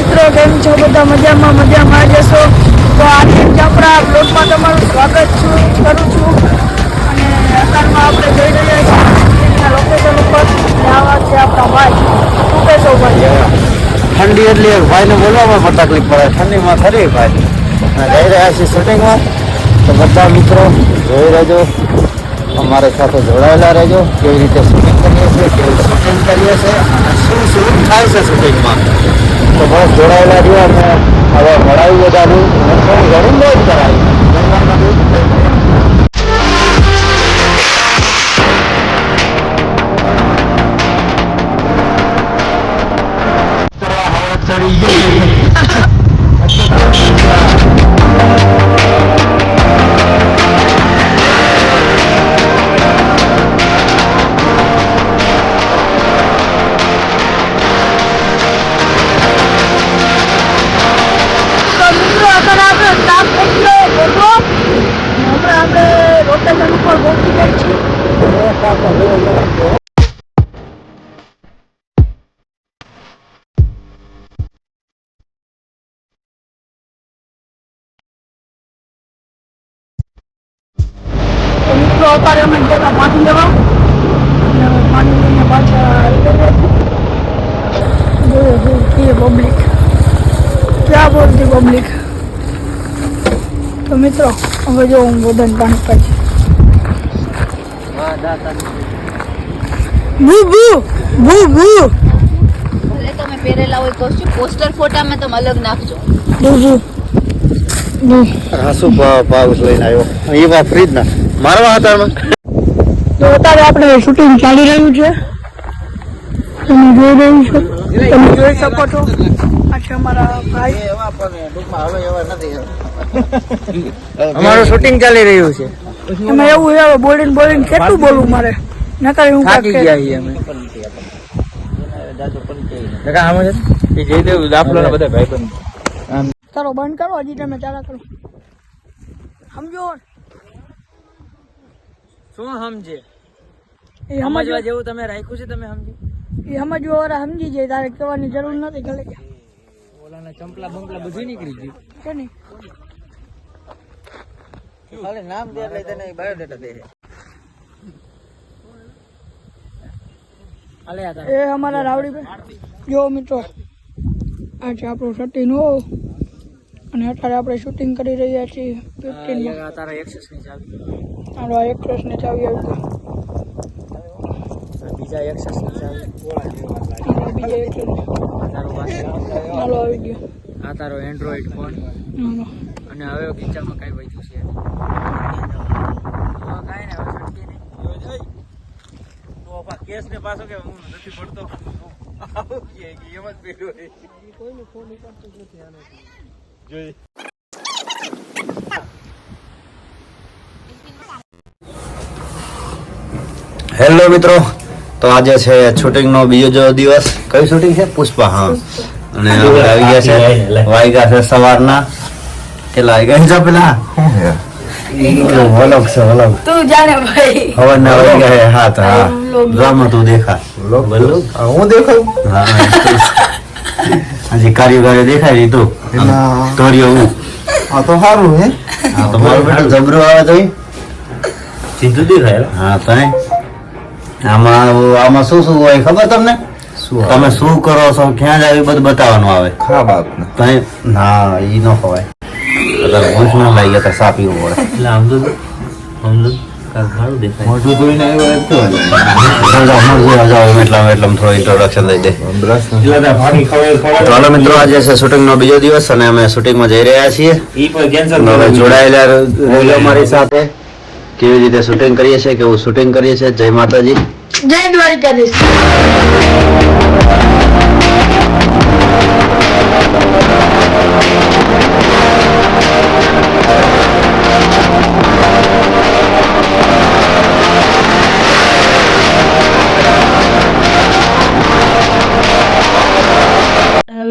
મિત્રો, કેમ છો બધા? મજામાં મજામાં જશો તો આજે આપણા બ્લોગમાં તમારું સ્વાગત છું, કરું છું. અને અત્યારમાં આપણે જઈ રહ્યા છીએ લોકેશન ઉપર. આવા છે આપણા ભાઈ. શું કહેશો ભાઈ? ઠંડી એટલે ભાઈને બોલવામાં પણ તકલીફ પડે. ઠંડીમાં ખરી ભાઈ. જઈ રહ્યા છીએ શૂટિંગમાં તો બધા મિત્રો, જોઈ રહેજો. અમારી સાથે જોડાયેલા રહેજો. કેવી રીતે શૂટિંગ કરીએ છીએ, કેવી શૂટિંગ કરીએ છીએ, અને શું શું થાય છે શૂટિંગમાં તો બસ જોડાયેલા રહ્યો અને હવે મળાવી બધાનું અને થોડી ઘણી મોજ કરાવી. અત્યારે અમે જતા પાણી લેવા. અને પાણી લઈને પાછા કે પબ્લિક ક્યાં બોલતી પબ્લિક તો મિત્રો હવે જો હું બધાને પાણી પાછી. ભૂ ભૂ ભૂ ભૂ તમે પહેરેલા હોય કોસ્ટ્યુમ પોસ્ટર ફોટામાં તમે અલગ નાખજો. ભૂ ભૂ હાસુ પાઉસ લઈને આવ્યો. એ વા ફ્રીજ ના. મારવા હતા એમાં તો અત્યારે આપણે શૂટિંગ ચાલી રહ્યું છે. તમે જોઈ રહ્યું છો. તમે જોઈ શકો છો. આ છે અમારા ભાઈ. અમારું શૂટિંગ ચાલી રહ્યું છે. એમાં એવું છે બોલીને બોલીને કેટલું બોલવું મારે? નકર હું થાકી ગયા છીએ અમે. કાકા આમ જ એ જયદેવ દાખલો ને બધા ભાઈબંધ. કરો બંધ કરો હજી તમે ચાલા કરો. સમજો. શું સમજે? એ સમજવા. જેવું તમે રાખ્યું છે તમે સમજી? એ સમજવા વાળા સમજી જાય તારે કહેવાની જરૂર નથી ગલે ઓલાના ચંપલા બંપલા બધું નીકળી ગયું કે નહીં? ખાલી નામ દે એટલે તને બાયોડેટા દે. એ અમારા રાવડી જો મિત્રો આ છે આપણું સટીન હો અને અત્યારે આપણે શૂટિંગ કરી રહ્યા છીએ. આ ફિફ્ટીનમાં આ એક એક્સેસની ચાવી આવી ગઈ બીજા એક્સેસની ચાવી બીજા એક તારો હાલો આવી ગયો. આ તારો એન્ડ્રોઈડ ફોન અને હવે કિચનમાં કાંઈ વધ્યું છે? કાંઈ ને હવે છટકી નહીં. કેસ ને પાછો કે હું નથી પડતો. આવું કે એમ જ પેલું હેલો મિત્રો. તો આજે છે શૂટિંગનો બીજો જો દિવસ. કયું શૂટિંગ છે? પુષ્પા હા. અને આપણે આવી ગયા છે વાગ્યા છે સવારના. કેટલા વાગ્યા છે પેલા? વલોગ છે વલોગ તું જાણે ભાઈ. હવાના વાગ્યા છે. તો હા. ડ્રામા તું દેખા. હું દેખાયું હા હજી કારીગરો દેખાય તું. હું. તો સારું હે. હા તો મારું બેટું જબરું આવે તો સીધું દેખાય હા તો. આમાં આમાં શું શું હોય ખબર તમને? શું તમે શું કરો છો? ક્યાં જાવ એ બધું બતાવવાનું આવે. ખરાબ આપને તો ના એ ન ખવાય. અત્યારે ભૂખ ન લાગી ગયા તો સા એટલે આમ તો આમ તો સારું દેખાય. મોઢું ધોઈને આવ્યો એમ તો એટલામાં એટલામાં થોડું ઇન્ટ્રોડક્શન દઈ દે. બ્રશ તો હાલો મિત્રો આજે છે શૂટિંગ નો બીજો દિવસ અને અમે શૂટિંગમાં જઈ રહ્યા છીએ. જોડાયેલા સાથે. કેવી રીતે શૂટિંગ કરીએ છીએ કેવું શૂટિંગ કરીએ છીએ. જય માતાજી. જય દ્વારિકાધીશ.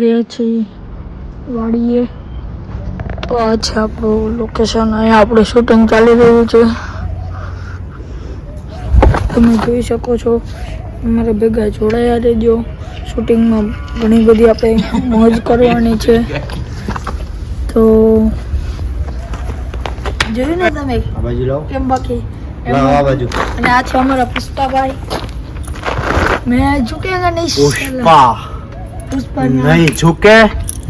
ગયા છીએ વાડીએ. આ આપણું લોકેશન અહીંયા આપણે શૂટિંગ ચાલી રહ્યું છે. તમે જોઈ શકો છો. અમારા ભેગા જોડાયા રહેજો. શૂટિંગમાં ઘણી બધી આપણે મોજ કરવાની છે. તો જોયું ને તમે? આ કેમ બાકી? અને આ છે અમારા પુષ્પાભાઈ. મેં ઝૂકેગા નહીં? પુષ્પા. પુષ્પા નહીં ઝુકે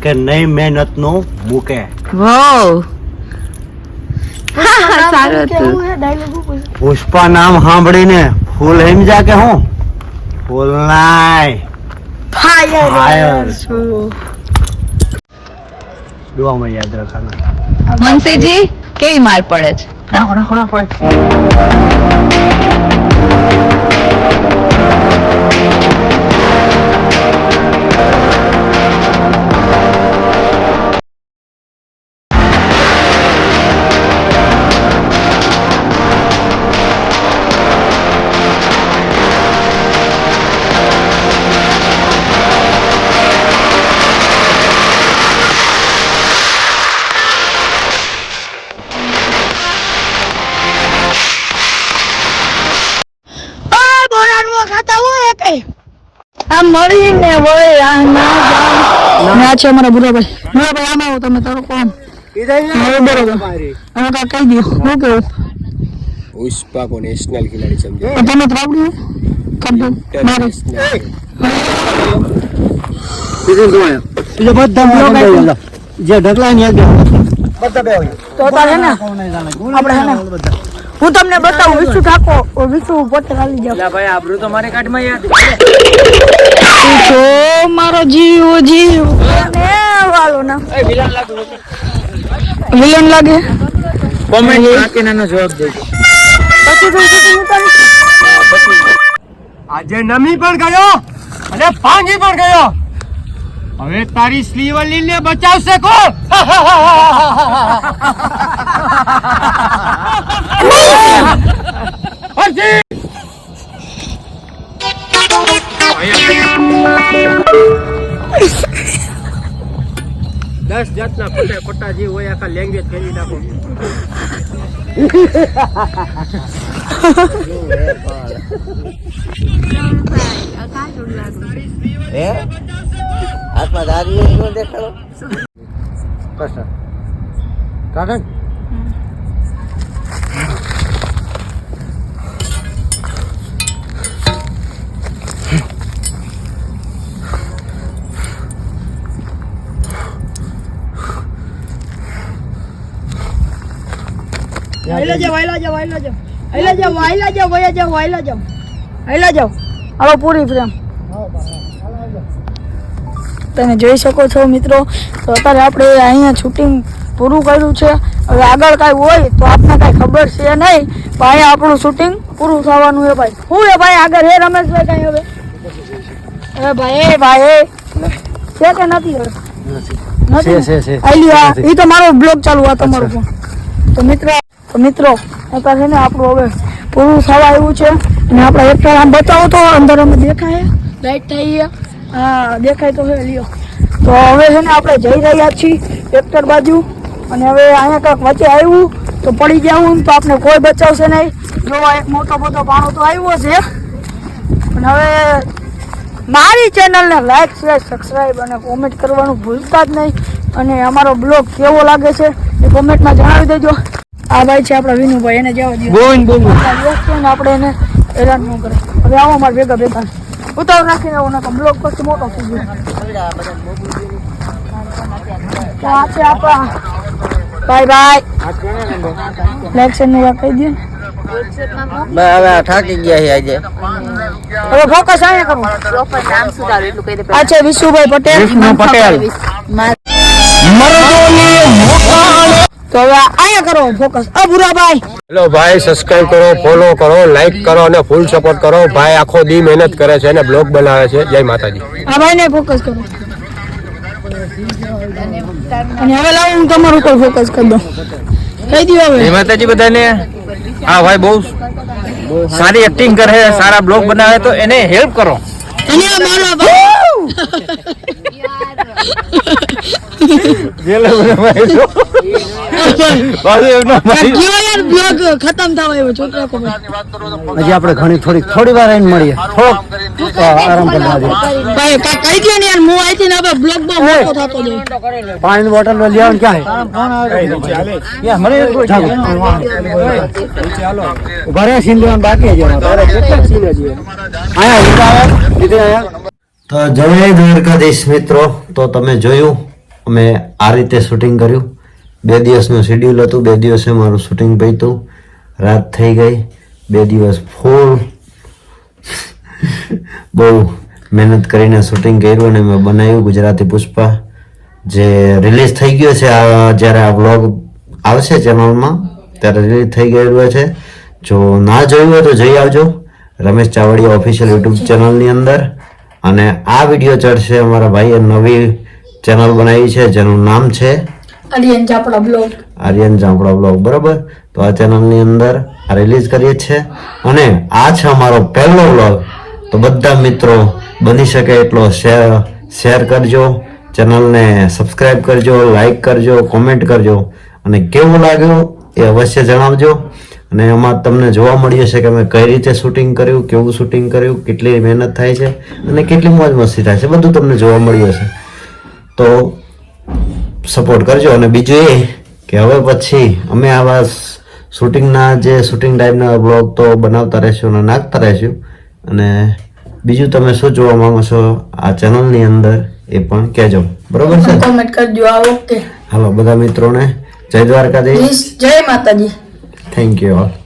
કે નહીં મહેનતનું મૂકે? વાવ. સારું પુષ્પા નામ સાંભળીને ફૂલ સમજા કે હું? ફૂલ નાય. Fire Fire. દુઆમાં યાદ રાખવાના. મનસીજી કેવી માર પડે છે? આ ભાઈ આ મળી ને વળી આ ના જાન ના છે અમારા બુરાભાઈ બુરાભાઈ આમ આવો તમે તારો કોમ પુષ્પા કો નેશનલ ખેલાડી સમજો તમે ત્રાવડી કબડો મારે. બીજું શું આયા એટલે બધા બ્લોક જે ઢગલા ની આગળ બધા બે તો તારે ને. આપણે હે ને. બધા હું તમને બતાવું વિશુ ઠાકો વિશુ પોતે ખાલી જાવ ભાઈ આબરૂ તો મારે કાઢમાં યાર જો મારો જીવ જીવ. ને વાલો ના. વિલન લાગે? કોમેન્ટ નાખીને નાનો જવાબ દેજો પછી તો હું તમને આજે નમી પણ ગયો અને પાંગી પણ ગયો. હવે તારી શ્રીવલ્લી ને બચાવશે કોણ હરજી! દસ જાતના પટ્ટા પટ્ટા જે હોય આખા લેંગ્વેજ ફેરી નાખો હે હાથમાં દારી નો દેખાડો. કશું કાકા વાયલા જાવ વાયલા જાવ વાયલા જાવ વાયલા જાવ વાયલા જાવ વયા જાવ વાયલા જાવ વાયલા જાવ હાલો પૂરી ફ્રેમ. તમે જોઈ શકો છો મિત્રો. તો અત્યારે આપણે અહીંયા શૂટિંગ પૂરું કર્યું છે. હવે આગળ કાંઈ હોય તો આપને કાંઈ ખબર છે નહીં. પણ અહીંયા આપણું શૂટિંગ પૂરું થવાનું છે ભાઈ. શું છે ભાઈ? આગળ હે રમેશભાઈ કાંઈ હવે? હવે ભાઈ ભાઈ છે કે નથી હવે? એ તો મારો બ્લોગ ચાલુ આ તમારો તો મિત્રો તો મિત્રો અત્યારે ને આપણું હવે પૂરું થવા આવ્યું છે. અને આપણે એક આમ બતાવો તો અંદર અમે દેખાય. લાઈટ થઈ છે હા દેખાય તો છે લ્યો. તો હવે છે ને આપણે જઈ રહ્યા છીએ ટ્રેક્ટર બાજુ. અને હવે અહીંયા કાંઈક વચ્ચે આવ્યું તો પડી જવું તો આપણે કોઈ બચાવશે નહીં. જોવા એક મોટો મોટો પાણો તો આવ્યો છે. અને હવે મારી ચેનલને લાઈક શેર સબસ્ક્રાઈબ અને કોમેન્ટ કરવાનું ભૂલતા જ નહીં. અને અમારો બ્લોગ કેવો લાગે છે એ કોમેન્ટમાં જણાવી દેજો. આ ભાઈ છે આપણા વિનુભાઈ એને જવા દો બોન બોન. આપણા વ્યસ્ત છે ને આપણે એને હેરાન ન કરે. હવે આવો અમારે ભેગા ભેગા. ઉતાર નાખીને આવો નકર બ્લોગ પછી મોટો થઈ ગયો તો આ છે આપણા બાય બાય લાઈક શેર ને કહી દે હવે થાકી ગયા છે આજે હવે ફોકસ આયા કરો પ્રોપર નામ સુધારો એટલું કહી દે આ છે વિશુભાઈ પટેલ પટેલ તો હવે આયા કરો ફોકસ અ ભૂરાભાઈ. હેલો ભાઈ સબસ્ક્રાઇબ કરો ફોલો કરો લાઈક કરો અને ફૂલ સપોર્ટ કરો. ભાઈ આખો દી મહેનત કરે છે અને બ્લોગ બનાવે છે. જય માતાજી. આ ભાઈને ફોકસ કરો. અને હવે લાવો હું તમારું કોઈ ફોકસ કરી દઉં. કહી દઉં હવે. જય માતાજી બધાને. હા ભાઈ બહુ સારી એક્ટિંગ કરે સારા બ્લોગ બનાવે તો એને હેલ્પ કરો. અને ખતમ થવા છોકરા હજી આપણે ઘણી થોડી થોડી વાર આવીને મળીએ. થોડોક આરામ કરવા દે ભાઈ કા કઈ ને યાર હું આઈથી ને હવે બ્લોગમાં મોટો થતો જાય પાણીની બોટલ લઈ આવો ને ક્યાં રહ્યા સીન લેવાનું બાકી છે. તારે કેટલા સીન હજી તો જય દ્વારકાધીશ મિત્રો. તો તમે જોયું, અમે આ રીતે શૂટિંગ કર્યું. બે દિવસનું શેડ્યુલ હતું, બે દિવસે મારું શૂટિંગ પત્યું રાત થઈ ગઈ, બે દિવસ ફૂલ બહુ મહેનત કરીને શૂટિંગ કર્યું અને મેં બનાવ્યું ગુજરાતી પુષ્પા. જે રિલીઝ થઈ ગયો છે, આ જ્યારે આ વ્લોગ આવશે ચેનલમાં ત્યારે રિલીઝ થઈ ગયેલું છે. જો ના જોયું હોય તો જઈ આવજો. રમેશ ચાવડિયા ઓફિશિયલ યુટ્યુબ ચેનલની અંદર. અને આ વીડિયો ચડશે અમારા ભાઈએ નવી ચેનલ બનાવી છે જેનું નામ છે આર્યન ચાપડા બ્લોગ. આર્યન જાંપડા બ્લોગ બરાબર? તો આ ચેનલની અંદર આ રિલીઝ કરીએ છીએ. અને આ છે અમારો પહેલો બ્લોગ તો બધા મિત્રો બની શકે એટલો શેર શેર કરજો. ચેનલને સબસ્ક્રાઈબ કરજો લાઈક કરજો કોમેન્ટ કરજો. અને કેવું લાગ્યું એ અવશ્ય જણાવજો. અને એમાં તમને જોવા મળીએ છે કે અમે કઈ રીતે શૂટિંગ કર્યું કેવું શૂટિંગ કર્યું કેટલી મહેનત થાય છે અને કેટલી મોજ મસ્તી થાય છે. બધું તમને જોવા મળીએ હશે. તો સપોર્ટ કરજો અને બીજું એ કે હવે પછી અમે આવા શૂટિંગના જે શૂટિંગ ટાઈપના બ્લોગ તો બનાવતા રહેશું અને નાખતા રહેશું. અને બીજું તમે શું જોવા માંગો છો આ ચેનલની અંદર એ પણ કહેજો. બરોબર છે? કોમેન્ટ કરજો આ ઓકે હાલો બધા મિત્રોને જય દ્વારકાધીશ. જય માતાજી. Thank you all.